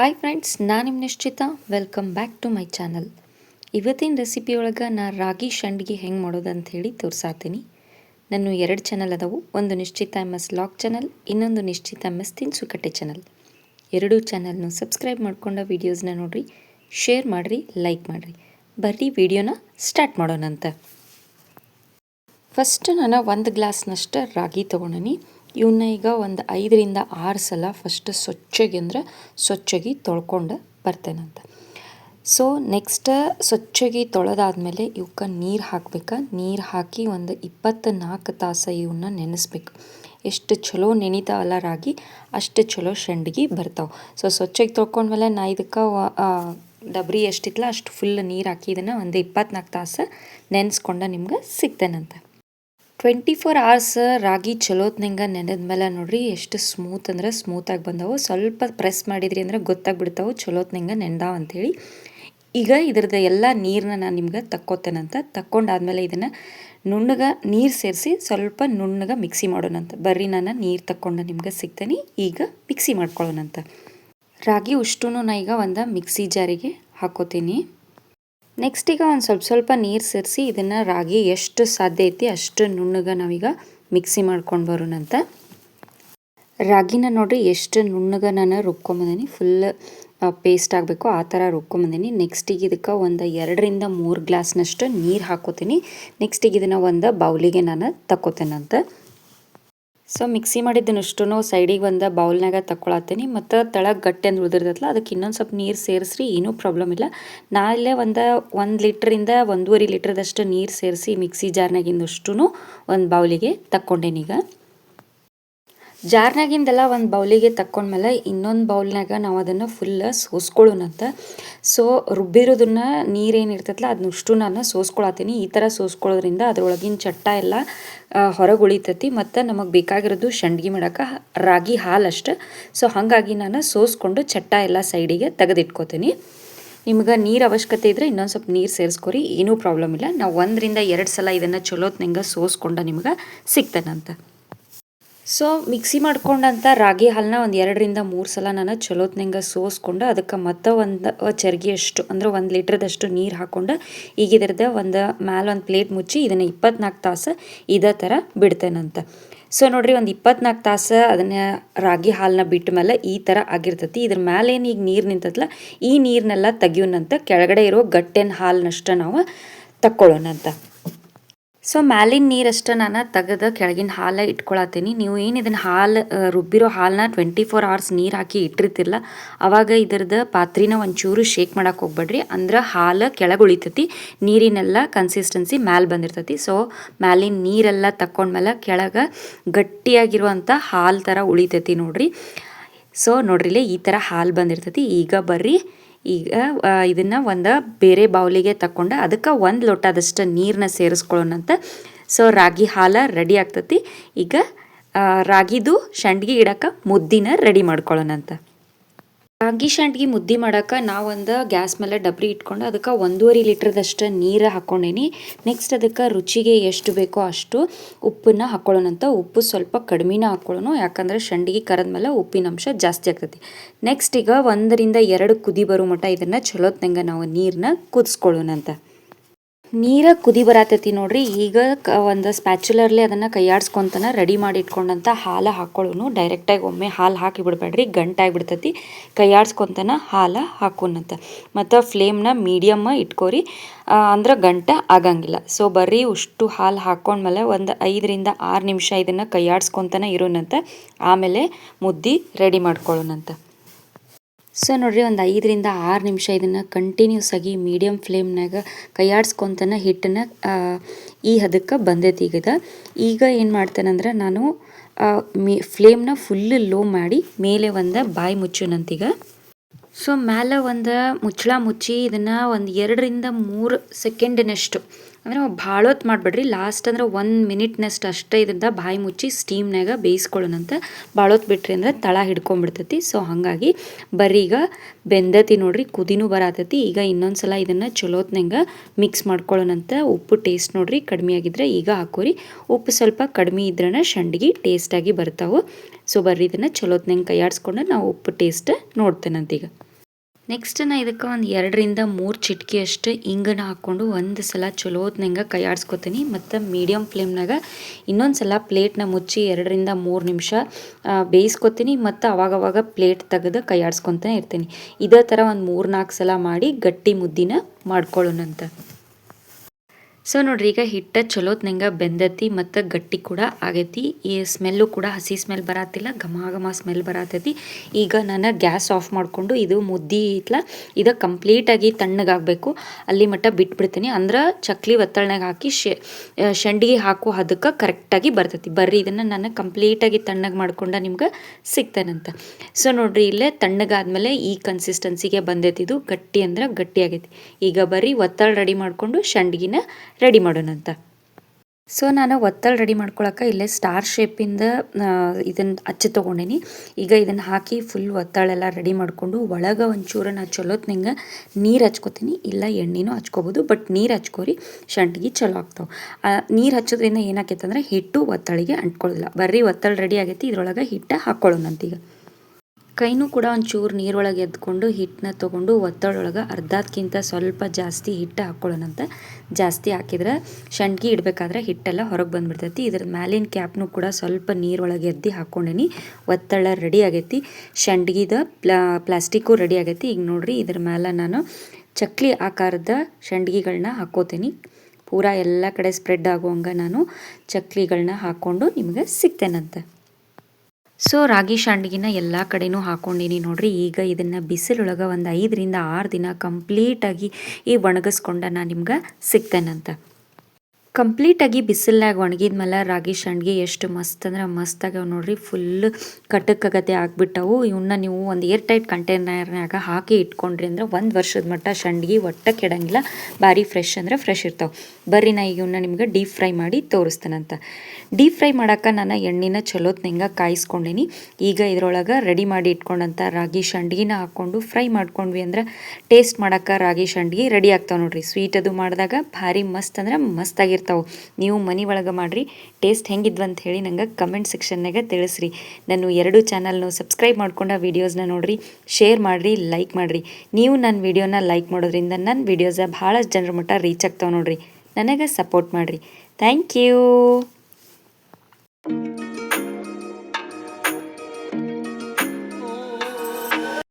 Hi friends ನಾನು ನಿಮ್ಮ Nishchita. Welcome back to my channel ಇವತ್ತಿನ ರೆಸಿಪಿ ಒಳಗೆ ನಾ ರಾಗಿ ಶಂಡ್ಗಿ ಹೆಂಗೆ ಮಾಡೋದು ಅಂತ ಹೇಳಿ ತೋರ್ಸಾತೀನಿ. ನಾನು ಎರಡು ಚಾನಲ್ ಅದಾವು. ಒಂದು ನಿಶ್ಚಿತ ಎಂ ಎಸ್ ಲಾಕ್ ಚಾನಲ್ ಇನ್ನೊಂದು ನಿಶ್ಚಿತ ಎಂ ಎಸ್ ತಿನ್ಸುಕಟ್ಟೆ ಚಾನಲ್ ಎರಡೂ ಚಾನಲ್ನು ಸಬ್ಸ್ಕ್ರೈಬ್ ಮಾಡ್ಕೊಂಡ ವೀಡಿಯೋಸ್ನ ನೋಡಿರಿ ಶೇರ್ ಮಾಡಿರಿ ಲೈಕ್ ಮಾಡಿರಿ. ಬರ್ರಿ ವಿಡಿಯೋನ ಸ್ಟಾರ್ಟ್ ಮಾಡೋಣಂತ. ಫಸ್ಟ್ ನಾನು ಒಂದು ಗ್ಲಾಸ್ನಷ್ಟು ರಾಗಿ ತೊಗೊಂಡಿನಿ ಇವನ್ನ ಈಗ ಒಂದು ಐದರಿಂದ ಆರು ಸಲ ಫಸ್ಟ್ ಸ್ವಚ್ಛಗೆ ಅಂದರೆ ಸ್ವಚ್ಛಗೆ ತೊಳ್ಕೊಂಡು ಬರ್ತೇನಂತ. ಸೊ ನೆಕ್ಸ್ಟ್ ಸ್ವಚ್ಛಗೆ ತೊಳೆದಾದ್ಮೇಲೆ ಇವಕ್ಕೆ ನೀರು ಹಾಕ್ಬೇಕು. ನೀರು ಹಾಕಿ ಒಂದು ಇಪ್ಪತ್ತು ನಾಲ್ಕು ತಾಸು ಇವನ್ನ ನೆನೆಸ್ಬೇಕು. ಎಷ್ಟು ಚಲೋ ನೆನಿತಾವಲ್ಲ ರಾಗಿ, ಅಷ್ಟು ಚಲೋ ಶೆಂಡ್ಗಿ ಬರ್ತಾವೆ. ಸೊ ಸ್ವಚ್ಛಗೆ ತೊಳ್ಕೊಂಡ್ಮೇಲೆ ನಾ ಇದಕ್ಕೆ ಡಬ್ರಿ ಎಷ್ಟಿತ್ತಲ್ಲ ಅಷ್ಟು ಫುಲ್ ನೀರು ಹಾಕಿ ಇದನ್ನು ಒಂದು ಇಪ್ಪತ್ನಾಲ್ಕು ತಾಸು ನೆನೆಸ್ಕೊಂಡ ನಿಮ್ಗೆ ಸಿಗ್ತೇನಂತ. ಟ್ವೆಂಟಿ ಫೋರ್ ಅವರ್ಸ್ ರಾಗಿ ಚಲೋತ್ನಂಗೆ ನೆನೆದ್ಮೇಲೆ ನೋಡ್ರಿ ಎಷ್ಟು ಸ್ಮೂತ್ ಅಂದ್ರೆ ಸ್ಮೂತಾಗಿ ಬಂದವು. ಸ್ವಲ್ಪ ಪ್ರೆಸ್ ಮಾಡಿದ್ರಿ ಅಂದ್ರೆ ಗೊತ್ತಾಗ್ಬಿಡ್ತಾವೆ ಚಲೋತ್ನಂಗೆ ನೆಂದಾವ ಅಂಥೇಳಿ ಈಗ ಇದ್ರದ್ದು ಎಲ್ಲ ನೀರನ್ನ ನಾನು ನಿಮ್ಗೆ ತಕ್ಕೋತೇನಂತ. ತಕ್ಕೊಂಡಾದ್ಮೇಲೆ ಇದನ್ನು ನುಣ್ಣಗೆ ನೀರು ಸೇರಿಸಿ ಸ್ವಲ್ಪ ನುಣ್ಣಗೆ ಮಿಕ್ಸಿ ಮಾಡೋಣಂತ. ಬರ್ರಿ ನಾನು ನೀರು ತಕ್ಕೊಂಡು ನಿಮ್ಗೆ ಸಿಗ್ತೇನೆ, ಈಗ ಮಿಕ್ಸಿ ಮಾಡ್ಕೊಳ್ಳೋಣಂತ ರಾಗಿ ಉಷ್ಟು ನಾ ಈಗ ಒಂದು ಮಿಕ್ಸಿ ಜಾರಿಗೆ ಹಾಕೋತೀನಿ. ನೆಕ್ಸ್ಟ್ ಈಗ ಒಂದು ಸ್ವಲ್ಪ ಸ್ವಲ್ಪ ನೀರು ಸೇರಿಸಿ ಇದನ್ನು ರಾಗಿ ಎಷ್ಟು ಸಾಧ್ಯ ಐತಿ ಅಷ್ಟು ನುಣ್ಣಗೆ ನಾವೀಗ ಮಿಕ್ಸಿ ಮಾಡ್ಕೊಂಡು ಬರೋಣಂತ ರಾಗಿನ ನೋಡಿರಿ ಎಷ್ಟು ನುಣ್ಣಗೆ ನಾನು ರುಬ್ಕೊಂಬಂದೀನಿ ಫುಲ್ ಪೇಸ್ಟ್ ಆಗಬೇಕು, ಆ ಥರ ರುಬ್ಕೊಂಬಂದೀನಿ. ನೆಕ್ಸ್ಟಿಗೆ ಇದಕ್ಕೆ ಒಂದು ಎರಡರಿಂದ ಮೂರು ಗ್ಲಾಸ್ನಷ್ಟು ನೀರು ಹಾಕೋತೀನಿ. ನೆಕ್ಸ್ಟಿಗೆ ಇದನ್ನು ಒಂದು ಬೌಲಿಗೆ ನಾನು ತಕ್ಕೋತೇನಂತ. ಸೊ ಮಿಕ್ಸಿ ಮಾಡಿದ್ದನಷ್ಟು ಸೈಡಿಗೆ ಒಂದು ಬೌಲ್ನಾಗ ತಗೊಳತ್ತೀನಿ ಮತ್ತು ತೆಳಗೆ ಗಟ್ಟಿ ಉಳಿದಿರ್ತೈತಲ್ಲ ಅದಕ್ಕೆ ಇನ್ನೊಂದು ಸ್ವಲ್ಪ ನೀರು ಸೇರಿಸ್ರಿ, ಏನೂ ಪ್ರಾಬ್ಲಮ್ ಇಲ್ಲ. ನಾ ಇಲ್ಲೇ ಒಂದು ಒಂದು ಲೀಟ್ರಿಂದ ಒಂದೂವರೆ ಲೀಟ್ರದಷ್ಟು ನೀರು ಸೇರಿಸಿ ಮಿಕ್ಸಿ ಜಾರ್ನಾಗಿಂದಷ್ಟು ಒಂದು ಬೌಲಿಗೆ ತಕ್ಕೊಂಡೇನೀಗ ಜಾರ್ನಾಗಿಂದೆಲ್ಲ ಒಂದು ಬೌಲಿಗೆ ತಕ್ಕೊಂಡ್ಮೇಲೆ ಇನ್ನೊಂದು ಬೌಲ್ನಾಗ ನಾವು ಅದನ್ನು ಫುಲ್ ಸೋಸ್ಕೊಳ್ಳೋಣಂತ. ಸೊ ರುಬ್ಬಿರೋದನ್ನ ನೀರೇನಿರ್ತೈತಲ್ಲ ಅದನ್ನಷ್ಟು ನಾನು ಸೋಸ್ಕೊಳತ್ತೀನಿ. ಈ ಥರ ಸೋಸ್ಕೊಳ್ಳೋದ್ರಿಂದ ಅದರೊಳಗಿನ ಚಟ್ಟ ಎಲ್ಲ ಹೊರಗೆ ಉಳಿತೈತಿ ಮತ್ತು ನಮಗೆ ಬೇಕಾಗಿರೋದು ಸಂಡ್ಗಿ ಮಾಡೋಕೆ ರಾಗಿ ಹಾಲು ಅಷ್ಟು ಸೊ ಹಾಗಾಗಿ ನಾನು ಸೋಸ್ಕೊಂಡು ಚಟ್ಟ ಎಲ್ಲ ಸೈಡಿಗೆ ತೆಗೆದಿಟ್ಕೋತೀನಿ. ನಿಮ್ಗೆ ನೀರು ಅವಶ್ಯಕತೆ ಇದ್ದರೆ ಇನ್ನೊಂದು ಸ್ವಲ್ಪ ನೀರು ಸೇರಿಸ್ಕೊರಿ, ಏನೂ ಪ್ರಾಬ್ಲಮ್ ಇಲ್ಲ. ನಾವು ಒಂದರಿಂದ ಎರಡು ಸಲ ಇದನ್ನು ಚಲೋತ್ನಂಗೆ ಸೋಸ್ಕೊಂಡು ನಿಮ್ಗೆ ಸಿಗ್ತಾನಂತ ಸೊ ಮಿಕ್ಸಿ ಮಾಡ್ಕೊಂಡಂಥ ರಾಗಿ ಹಾಲನ್ನ ಒಂದು ಎರಡರಿಂದ ಮೂರು ಸಲ ನಾನು ಚಲೋತ್ನಂಗೆ ಸೋಸ್ಕೊಂಡು ಅದಕ್ಕೆ ಮತ್ತೆ ಒಂದು ಚರ್ಗಿಯಷ್ಟು ಅಂದ್ರೆ ಒಂದು ಲೀಟ್ರದಷ್ಟು ನೀರು ಹಾಕ್ಕೊಂಡು ಈಗ ಒಂದು ಮ್ಯಾಲ ಒಂದು ಪ್ಲೇಟ್ ಮುಚ್ಚಿ ಇದನ್ನು ಇಪ್ಪತ್ನಾಲ್ಕು ತಾಸು ಇದೇ ಥರ ಬಿಡ್ತೇನಂತ. ಸೊ ನೋಡಿರಿ ಒಂದು ಇಪ್ಪತ್ನಾಲ್ಕು ತಾಸು ಅದನ್ನು ರಾಗಿ ಹಾಲನ್ನ ಬಿಟ್ಟ ಮೇಲೆ ಈ ಥರ ಆಗಿರ್ತೈತಿ. ಇದ್ರ ಮೇಲೆ ಈಗ ನೀರು ನಿಂತದಲ್ಲ ಈ ನೀರನ್ನೆಲ್ಲ ತೆಗಿಯೋಣಂತ ಕೆಳಗಡೆ ಇರೋ ಗಟ್ಟೆನ ಹಾಲನ್ನಷ್ಟು ನಾವು ತಕ್ಕೊಳ್ಳೋಣಂತ ಸೊ ಮ್ಯಾಲಿನ ನೀರಷ್ಟು ನಾನು ತೆಗೆದು ಕೆಳಗಿನ ಹಾಲು ಇಟ್ಕೊಳತ್ತೀನಿ. ನೀವು ಏನು ಇದನ್ನು ಹಾಲು ರುಬ್ಬಿರೋ ಹಾಲನ್ನ ಟ್ವೆಂಟಿ ಫೋರ್ ಅವರ್ಸ್ ನೀರು ಹಾಕಿ ಇಟ್ಟಿರ್ತಿಲ್ಲ. ಅವಾಗ ಇದ್ರದ್ದು ಪಾತ್ರಿನ ಒಂಚೂರು ಶೇಕ್ ಮಾಡಕ್ಕೆ ಹೋಗ್ಬೇಡ್ರಿ. ಅಂದ್ರೆ ಹಾಲು ಕೆಳಗೆ ಉಳಿತೈತಿ, ನೀರಿನೆಲ್ಲ ಕನ್ಸಿಸ್ಟೆನ್ಸಿ ಮ್ಯಾಲೆ ಬಂದಿರ್ತೈತಿ. ಸೊ ಮ್ಯಾಲಿನ ನೀರೆಲ್ಲ ತಕ್ಕೊಂಡ್ಮೇಲೆ ಕೆಳಗೆ ಗಟ್ಟಿಯಾಗಿರುವಂಥ ಹಾಲು ಥರ ಉಳಿತೈತಿ ನೋಡ್ರಿ. ಸೊ ನೋಡ್ರಿಲ್ಲೇ ಈ ಥರ ಹಾಲು ಬಂದಿರ್ತೈತಿ. ಈಗ ಬರ್ರಿ. ಈಗ ಇದನ್ನು ಒಂದು ಬೇರೆ ಬೌಲಿಗೆ ತಗೊಂಡು ಅದಕ್ಕೆ ಒಂದು ಲೋಟದಷ್ಟು ನೀರನ್ನ ಸೇರಿಸ್ಕೊಳ್ಳೋಣಂತ ಸೊ ರಾಗಿ ಹಾಲ ರೆಡಿ ಆಗ್ತತಿ. ಈಗ ರಾಗಿದು ಸಂಡ್ಗೆ ಇಡಕ್ಕೆ ಮುದ್ದಿನ ರೆಡಿ ಮಾಡ್ಕೊಳ್ಳೋಣಂತ ರಾಗಿ ಶಂಟ್ಗೆ ಮುದ್ದೆ ಮಾಡೋಕೆ ನಾವೊಂದು ಗ್ಯಾಸ್ ಮೇಲೆ ಡಬ್ರಿ ಇಟ್ಕೊಂಡು ಅದಕ್ಕೆ ಒಂದೂವರೆ ಲೀಟ್ರದಷ್ಟು ನೀರು ಹಾಕ್ಕೊಂಡೇನಿ ನೆಕ್ಸ್ಟ್ ಅದಕ್ಕೆ ರುಚಿಗೆ ಎಷ್ಟು ಬೇಕೋ ಅಷ್ಟು ಉಪ್ಪನ್ನು ಹಾಕ್ಕೊಳ್ಳೋಣಂತ ಉಪ್ಪು ಸ್ವಲ್ಪ ಕಡಿಮೆನ ಹಾಕ್ಕೊಳ್ಳೋಣ ಯಾಕಂದರೆ ಸಂಡಿಗೆ ಕರೆದ್ಮೇಲೆ ಉಪ್ಪಿನ ಅಂಶ ಜಾಸ್ತಿ ಆಗ್ತೈತಿ. ನೆಕ್ಸ್ಟ್ ಈಗ ಒಂದರಿಂದ ಎರಡು ಕುದಿ ಬರೋ ಮಟ್ಟ ಇದನ್ನು ಚಲೋತ್ನಂಗೆ ನಾವು ನೀರನ್ನ ಕುದಿಸ್ಕೊಳ್ಳೋಣಂತ ನೀರ ಕುದಿ ಬರತೈತಿ ನೋಡ್ರಿ. ಈಗ ಕ ಒಂದು ಸ್ಪ್ಯಾಚುಲರ್ಲಿ ಅದನ್ನು ಕೈಯಾಡ್ಸ್ಕೊತನ ರೆಡಿ ಮಾಡಿ ಇಟ್ಕೊಂಡಂಥ ಹಾಲು ಹಾಕೊಳ್ಳೋನು. ಡೈರೆಕ್ಟಾಗಿ ಒಮ್ಮೆ ಹಾಲು ಹಾಕಿ ಬಿಡಬೇಡ್ರಿ. ಗಂಟಾಗಿ ಬಿಡ್ತೈತಿ. ಕೈಯಾಡ್ಸ್ಕೊತನ ಹಾಲು ಹಾಕೋಣಂತ ಮತ್ತು ಫ್ಲೇಮ್ನ ಮೀಡಿಯಮ್ಮ ಇಟ್ಕೋರಿ. ಅಂದ್ರೆ ಗಂಟೆ ಆಗಂಗಿಲ್ಲ. ಸೊ ಬರ್ರಿ ಉಷ್ಟು ಹಾಲು ಹಾಕ್ಕೊಂಡ್ಮೇಲೆ ಒಂದು ಐದರಿಂದ ಆರು ನಿಮಿಷ ಇದನ್ನು ಕೈಯಾಡ್ಸ್ಕೊತನ ಇರೋನಂತ. ಆಮೇಲೆ ಮುದ್ದೆ ರೆಡಿ ಮಾಡ್ಕೊಳ್ಳೋಣಂತ ಸೊ ನೋಡಿರಿ, ಒಂದು ಐದರಿಂದ ಆರು ನಿಮಿಷ ಇದನ್ನು ಕಂಟಿನ್ಯೂಸ್ ಆಗಿ ಮೀಡಿಯಮ್ ಫ್ಲೇಮ್ನಾಗ ಕೈಯಾಡ್ಸ್ಕೊತನ ಹಿಟ್ಟನ್ನು ಈ ಹದಕ್ಕೆ ಬಂದೈತಿ ಈಗ ಈಗ ಏನು ಮಾಡ್ತೇನೆಂದ್ರೆ ನಾನು ಮೇ ಫ್ಲೇಮ್ನ ಫುಲ್ ಲೋ ಮಾಡಿ ಮೇಲೆ ಒಂದು ಬಾಯಿ ಮುಚ್ಚುನಂತೀಗ. ಸೊ ಮೇಲೆ ಒಂದು ಮುಚ್ಚಳ ಮುಚ್ಚಿ ಇದನ್ನು ಒಂದು ಎರಡರಿಂದ ಮೂರು ಸೆಕೆಂಡಿನಷ್ಟು ಅಂದರೆ ಭಾಳ ಹೊತ್ತು ಮಾಡಬೇಡ್ರಿ. ಲಾಸ್ಟ್ ಅಂದ್ರೆ ಒಂದು ಮಿನಿಟ್ನಷ್ಟು ಅಷ್ಟೇ ಇದರಿಂದ ಬಾಯಿ ಮುಚ್ಚಿ ಸ್ಟೀಮ್ನಾಗ ಬೇಯಿಸ್ಕೊಳ್ಳೋಣಂತ ಭಾಳ ಹೊತ್ತು ಬಿಟ್ರಿ ಅಂದ್ರೆ ತಳ ಹಿಡ್ಕೊಂಡ್ಬಿಡ್ತೈತಿ ಸೊ ಹಾಗಾಗಿ ಬರೀಗ ಬೆಂದತಿ ನೋಡ್ರಿ, ಕುದಿನೂ ಬರತೈತಿ. ಈಗ ಇನ್ನೊಂದು ಸಲ ಇದನ್ನು ಚಲೋತ್ನಂಗೆ ಮಿಕ್ಸ್ ಮಾಡ್ಕೊಳ್ಳೋಣಂತ ಉಪ್ಪು ಟೇಸ್ಟ್ ನೋಡ್ರಿ ಕಡಿಮೆ ಆಗಿದ್ರೆ ಈಗ ಹಾಕೋರಿ. ಉಪ್ಪು ಸ್ವಲ್ಪ ಕಡಿಮೆ ಇದ್ರನ ಶಂಡ್ಗಿ ಟೇಸ್ಟಾಗಿ ಬರ್ತಾವೆ. ಸೊ ಬರ್ರಿ ಇದನ್ನು ಚಲೋತ್ನಂಗೆ ಕೈಯಾಡಿಸ್ಕೊಂಡು ನಾವು ಉಪ್ಪು ಟೇಸ್ಟ್ ನೋಡ್ತೇನಂತ ಈಗ ನೆಕ್ಸ್ಟ್ ನಾ ಇದಕ್ಕೆ ಒಂದು ಎರಡರಿಂದ ಮೂರು ಚಿಟಕಿ ಅಷ್ಟು ಇಂಗನ ಹಾಕ್ಕೊಂಡು ಒಂದು ಸಲ ಚಲೋತ್ನಂಗೆ ಕೈ ಆಡಿಸ್ಕೊತೀನಿ ಮತ್ತು ಮೀಡಿಯಮ್ ಫ್ಲೇಮ್ನಾಗ ಇನ್ನೊಂದು ಸಲ ಪ್ಲೇಟ್ನ ಮುಚ್ಚಿ ಎರಡರಿಂದ ಮೂರು ನಿಮಿಷ ಬೇಯಿಸ್ಕೊತೀನಿ. ಮತ್ತು ಅವಾಗವಾಗ ಪ್ಲೇಟ್ ತೆಗೆದು ಕೈ ಆಡಿಸ್ಕೊತಾನೆ ಇರ್ತೀನಿ. ಇದೇ ಥರ ಒಂದು ಮೂರು ನಾಲ್ಕು ಸಲ ಮಾಡಿ ಗಟ್ಟಿ ಮುದ್ದಿನ ಮಾಡ್ಕೊಳ್ಳೋಣಂತ. ಸೊ ನೋಡ್ರಿ, ಈಗ ಹಿಟ್ಟು ಚಲೋತ್ನಂಗೆ ಬೆಂದತಿ ಮತ್ತು ಗಟ್ಟಿ ಕೂಡ ಆಗೈತಿ. ಈ ಸ್ಮೆಲ್ಲು ಕೂಡ ಹಸಿ ಸ್ಮೆಲ್ ಬರತ್ತಿಲ್ಲ ಘಮ ಘಮ ಸ್ಮೆಲ್ ಬರತೈತಿ. ಈಗ ನಾನು ಗ್ಯಾಸ್ ಆಫ್ ಮಾಡಿಕೊಂಡು ಇದು ಮುದ್ದಿ ಇತ್ಲ, ಇದು ಕಂಪ್ಲೀಟಾಗಿ ತಣ್ಣಗಾಗಬೇಕು ಅಲ್ಲಿ ಮಟ್ಟ ಬಿಟ್ಬಿಡ್ತೀನಿ. ಅಂದ್ರೆ ಚಕ್ಲಿ ಒತ್ತಳ್ನಾಗ ಹಾಕಿ ಶಂಡಿಗೆ ಹಾಕೋ ಅದಕ್ಕೆ ಕರೆಕ್ಟಾಗಿ ಬರ್ತೈತಿ. ಬರ್ರಿ, ಇದನ್ನು ನಾನು ಕಂಪ್ಲೀಟಾಗಿ ತಣ್ಣಗೆ ಮಾಡ್ಕೊಂಡು ನಿಮ್ಗೆ ಸಿಗ್ತೇನಂತ. ಸೊ ನೋಡ್ರಿ, ಇಲ್ಲೇ ತಣ್ಣಗಾದ್ಮೇಲೆ ಈ ಕನ್ಸಿಸ್ಟೆನ್ಸಿಗೆ ಬಂದೈತಿ ಇದು ಗಟ್ಟಿ ಅಂದ್ರೆ ಗಟ್ಟಿ ಆಗೈತಿ. ಈಗ ಬರ್ರಿ, ಒತ್ತಳ ರೆಡಿ ಮಾಡಿಕೊಂಡು ಶಂಡ್ಗಿನ ರೆಡಿ ಮಾಡೋಣಂತ. ಸೊ ನಾನು ಒತ್ತಲ್ ರೆಡಿ ಮಾಡ್ಕೊಳಕ್ಕೆ ಇಲ್ಲೇ ಸ್ಟಾರ್ ಶೇಪಿಂದ ಇದನ್ನು ಹಚ್ಚಿ ತೊಗೊಂಡೀನಿ. ಈಗ ಇದನ್ನು ಹಾಕಿ ಫುಲ್ ಒತ್ತಳೆಲ್ಲ ರೆಡಿ ಮಾಡಿಕೊಂಡು ಒಳಗೆ ಒಂಚೂರು ನಾನು ಚಲೋತ್ನಂಗೆ ನೀರು ಹಚ್ಕೋತೀನಿ. ಇಲ್ಲ ಎಣ್ಣೆನೂ ಹಚ್ಕೋಬೋದು, ಬಟ್ ನೀರು ಹಚ್ಕೋರಿ, ಶಂಟಿಗೆ ಚಲೋ ಆಗ್ತಾವೆ. ನೀರು ಹಚ್ಚೋದ್ರಿಂದ ಏನಾಕೈತೆ ಅಂದರೆ ಹಿಟ್ಟು ಒತ್ತಳಿಗೆ ಅಂಟ್ಕೊಳ್ಳೋದಿಲ್ಲ ಬರ್ರಿ ಒತ್ತಳ ರೆಡಿ ಆಗೈತಿ, ಇದ್ರೊಳಗೆ ಹಿಟ್ಟು ಹಾಕ್ಕೊಳ್ಳೋಣಂತೀಗ ಕೈನೂ ಕೂಡ ಒಂಚೂರು ನೀರೊಳಗೆ ಎದ್ಕೊಂಡು ಹಿಟ್ಟನ್ನ ತೊಗೊಂಡು ಒತ್ತಡೊಳಗೆ ಅರ್ಧಕ್ಕಿಂತ ಸ್ವಲ್ಪ ಜಾಸ್ತಿ ಹಿಟ್ಟು ಹಾಕ್ಕೊಳ್ಳೋಣಂತ ಜಾಸ್ತಿ ಹಾಕಿದ್ರೆ ಶಂಡ್ಗಿ ಇಡಬೇಕಾದ್ರೆ ಹಿಟ್ಟೆಲ್ಲ ಹೊರಗೆ ಬಂದುಬಿಡ್ತೈತಿ. ಇದ್ರ ಮ್ಯಾಲಿನ ಕ್ಯಾಪ್ನು ಕೂಡ ಸ್ವಲ್ಪ ನೀರೊಳಗೆ ಎದ್ದು ಹಾಕ್ಕೊಂಡೇನಿ ಒತ್ತಳ ರೆಡಿ ಆಗೈತಿ. ಶಂಡ್ಗಿದ ಪ್ಲಾ, ಪ್ಲಾಸ್ಟಿಕ್ಕು ರೆಡಿ ಆಗೈತಿ. ಈಗ ನೋಡ್ರಿ ಇದ್ರ ಮೇಲೆ ನಾನು ಚಕ್ಲಿ ಆಕಾರದ ಶಂಡ್ಗಿಗಳನ್ನ ಹಾಕೋತೀನಿ. ಪೂರಾ ಎಲ್ಲ ಕಡೆ ಸ್ಪ್ರೆಡ್ ಆಗುವಂಗೆ ನಾನು ಚಕ್ಲಿಗಳನ್ನ ಹಾಕ್ಕೊಂಡು ನಿಮಗೆ ಸಿಗ್ತೇನಂತೆ. ಸೊ ರಾಗಿ ಶಾಂಡ್ಗಿನ ಎಲ್ಲ ಕಡೆನೂ ಹಾಕ್ಕೊಂಡೀನಿ ನೋಡ್ರಿ. ಈಗ ಇದನ್ನು ಬಿಸಿಲೊಳಗೆ ಒಂದು ಐದರಿಂದ ಆರು ದಿನ ಕಂಪ್ಲೀಟಾಗಿ ಈ ಒಣಗಿಸ್ಕೊಂಡ ನಾನು ನಿಮ್ಗೆ ಸಿಗ್ತೇನಂತ. ಕಂಪ್ಲೀಟಾಗಿ ಒಣಗಿದ ಮೇಲೆ ರಾಗಿ ಸಂಡ್ಗೆ ಎಷ್ಟು ಮಸ್ತ್ ಅಂದ್ರೆ ಮಸ್ತ್ ಆಗ್ಯಾವ ನೋಡ್ರಿ. ಫುಲ್ ಕಟಕಗತೆ ಆಗಿಬಿಟ್ಟವು. ಇವನ್ನ ನೀವು ಒಂದು ಏರ್ ಟೈಟ್ ಕಂಟೈನರ್ನಾಗ ಹಾಕಿ ಇಟ್ಕೊಂಡ್ರಿ ಅಂದ್ರೆ ಒಂದು ವರ್ಷದ ಮಟ್ಟ ಸಂಡ್ಗೆ ಒಟ್ಟ ಕೆಡಂಗಿಲ್ಲ. ಭಾರಿ ಫ್ರೆಶ್ ಅಂದ್ರೆ ಫ್ರೆಶ್ ಇರ್ತಾವೆ. ಬರ್ರಿ ನಾ ಈಗ ಇವನ್ನ ನಿಮ್ಗೆ ಡೀಪ್ ಫ್ರೈ ಮಾಡಿ ತೋರಿಸ್ತೇನಂತ. ಡೀಪ್ ಫ್ರೈ ಮಾಡೋಕೆ ನಾನು ಎಣ್ಣೆನ ಚಲೋತ್ನಂಗೆ ಕಾಯಿಸ್ಕೊಂಡೀನಿ. ಈಗ ಇದ್ರೊಳಗೆ ರೆಡಿ ಮಾಡಿ ಇಟ್ಕೊಂಡಂಥ ರಾಗಿ ಸಂಡ್ಗಿನ ಹಾಕ್ಕೊಂಡು ಫ್ರೈ ಮಾಡ್ಕೊಂಡ್ವಿ ಅಂದ್ರೆ ಟೇಸ್ಟ್ ಮಾಡೋಕೆ ರಾಗಿ ಸಂಡ್ಗಿ ರೆಡಿ ಆಗ್ತಾವೆ ನೋಡ್ರಿ. ಸ್ವೀಟ್ ಅದು ಮಾಡಿದಾಗ ಭಾರಿ ಮಸ್ತ್ ಅಂದ್ರೆ ಮಸ್ತ್ ಆಗಿರ್ತಾವೆ ನೀವು ಮನೆ ಒಳಗೆ ಮಾಡಿರಿ ಟೇಸ್ಟ್ ಹೆಂಗಿದ್ವು ಅಂತ ಹೇಳಿ ನಂಗೆ ಕಮೆಂಟ್ ಸೆಕ್ಷನ್ನಾಗ ತಿಳಿಸ್ರಿ. ನಾನು ಎರಡು ಚಾನಲ್ನು ಸಬ್ಸ್ಕ್ರೈಬ್ ಮಾಡ್ಕೊಂಡು ವೀಡಿಯೋಸ್ನ ನೋಡಿರಿ ಶೇರ್ ಮಾಡಿರಿ ಲೈಕ್ ಮಾಡಿರಿ. ನೀವು ನನ್ನ ವೀಡಿಯೋನ ಲೈಕ್ ಮಾಡೋದ್ರಿಂದ ನನ್ನ ವೀಡಿಯೋಸ ಭಾಳಷ್ಟು ಜನರ ಮಟ್ಟ ರೀಚ್ ಆಗ್ತಾವೆ ನೋಡಿರಿ. ನನಗೆ ಸಪೋರ್ಟ್ ಮಾಡಿರಿ. Thank you